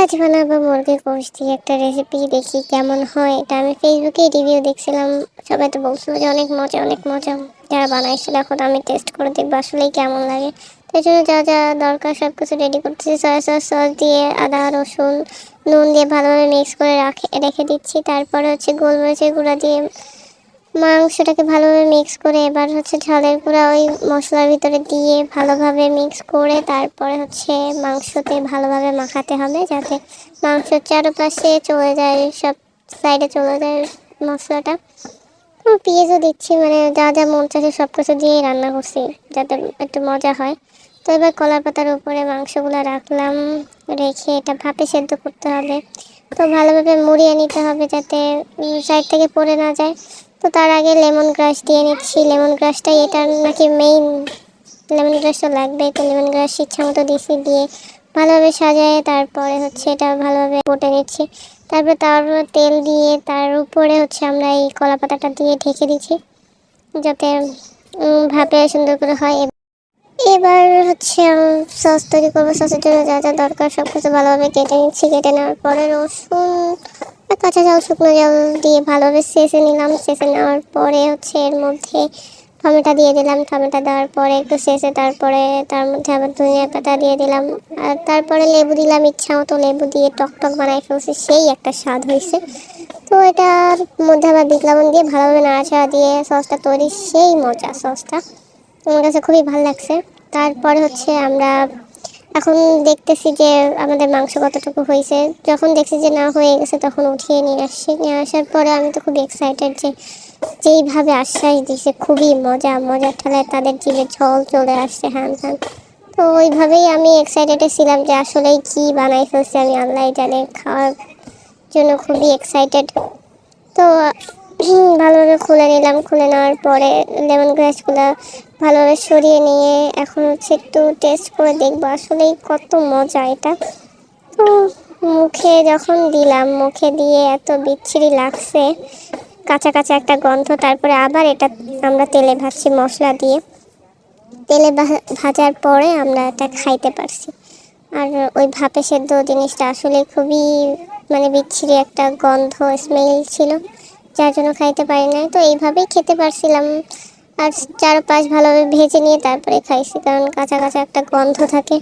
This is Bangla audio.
আজ বানাবো মুরগির গোশ দিয়ে একটা রেসিপি দেখি কেমন হয়। এটা আমি ফেসবুকে রিভিউ দেখছিলাম। সবাই তো বলছিল যে অনেক মজা অনেক মজা। যারা বানাইছিল, এখন আমি টেস্ট করে দেখব আসলেই কেমন লাগে। তাই জন্য যা যা দরকার সব কিছু রেডি করতেছি। সয়া সস সস দিয়ে আদা, রসুন, নুন দিয়ে ভালোভাবে মিক্স করে রাখে, রেখে দিচ্ছি। তারপরে হচ্ছে গোলমরিচের গুঁড়া দিয়ে মাংসটাকে ভালোভাবে মিক্স করে, এবার হচ্ছে ঝালের গুঁড়া ওই মশলার ভিতরে দিয়ে ভালোভাবে মিক্স করে, তারপরে হচ্ছে মাংসতে ভালোভাবে মাখাতে হবে যাতে মাংসের চারপাশে চলে যায়, সব সাইডে চলে যায় মশলাটা। পেঁয়াজও দিচ্ছি মানে যা যা মন চাচ্ছে সব কিছু দিয়েই রান্না করছি, যাতে একটু মজা হয়। তো এবার কলা পাতার উপরে মাংসগুলো রাখলাম, রেখে এটা ভাপে সেদ্ধ করতে হবে। তো ভালোভাবে মুড়িয়ে নিতে হবে যাতে সাইড থেকে পড়ে না যায়। তো তার আগে লেমন গ্রাস দিয়ে নিচ্ছি। লেমন গ্রাসটাই এটার নাকি মেইন লেমন গ্রাস তো লাগবে তো লেমন গ্রাস ইচ্ছা মতো দিছি দিয়ে ভালোভাবে সাজায় তারপরে হচ্ছে এটা ভালোভাবে বটে নিচ্ছি। তারপরে তার তেল দিয়ে তার উপরে হচ্ছে আমরা এই কলা পাতাটা দিয়ে ঢেকে দিচ্ছি যাতে ভাপে সুন্দর করে হয়। এবার হচ্ছে সস তৈরি করব। সসের জন্য যা যা দরকার সব কিছু ভালোভাবে কেটে নিচ্ছি। কেটে নেওয়ার পরে রসুন কাঁচা চাল শুকনো জল দিয়ে ভালোভাবে সেঁচে নিলাম। সেঁচে নেওয়ার পরে হচ্ছে এর মধ্যে টমেটো দিয়ে দিলাম। টমেটো দেওয়ার পরে একটু শেষে তারপরে তার মধ্যে আবার ধনিয়া পাতা দিয়ে দিলাম। আর তারপরে লেবু দিলাম, ইচ্ছা মতো লেবু দিয়ে টক টক বানাই ফেলছি, সেই একটা স্বাদ হয়েছে। তো এটার মধ্যে আবার বিট লবণ দিয়ে ভালোভাবে নাড়াচাড়া দিয়ে সসটা তৈরি, সেই মজা সসটা। আমার কাছে খুবই ভালো লাগছে। তারপরে হচ্ছে আমরা এখন দেখতেছি যে আমাদের মাংস কতটুকু হয়েছে। যখন দেখছি যে না হয়ে গেছে, তখন উঠিয়ে নিয়ে আসছি নিয়ে আসার পরে আমি তো খুবই এক্সাইটেড যে যেইভাবে আশ্বাস দিছে, খুবই মজা। মজার ঠেলায় তাদের জিভে ঝল চলে আসছে, হ্যান হ্যান তো ওইভাবেই আমি এক্সাইটেড ছিলাম যে আসলেই কি বানাই ফেলছি আমি আল্লাহ জানে খাওয়ার জন্য খুবই এক্সাইটেড তো ভালোভাবে খুলে নিলাম। খুলে নেওয়ার পরে লেমন গ্রাসগুলো ভালোভাবে সরিয়ে নিয়ে এখন হচ্ছে একটু টেস্ট করে দেখব। আসলেই কত মজা এটা। তো মুখে যখন দিলাম, মুখে দিয়ে এত বিচ্ছিরি লাগছে, কাঁচা কাঁচা একটা গন্ধ, তারপরে আবার এটা আমরা তেলে ভাজছি মশলা দিয়ে। তেলে ভাজার পরে আমরা এটা খাইতে পারছি। আর ওই ভাপে সেদ্ধ জিনিসটা আসলে খুবই মানে বিচ্ছিরি একটা গন্ধ স্মেল ছিল। যার জন্য খাইতে পারি না তো এইভাবেই খেতে পারছিলাম। আর চারপাশ ভালোভাবে ভেজে নিয়ে তারপরে খাইছি, কারণ কাঁচা কাঁচা একটা গন্ধ থাকে।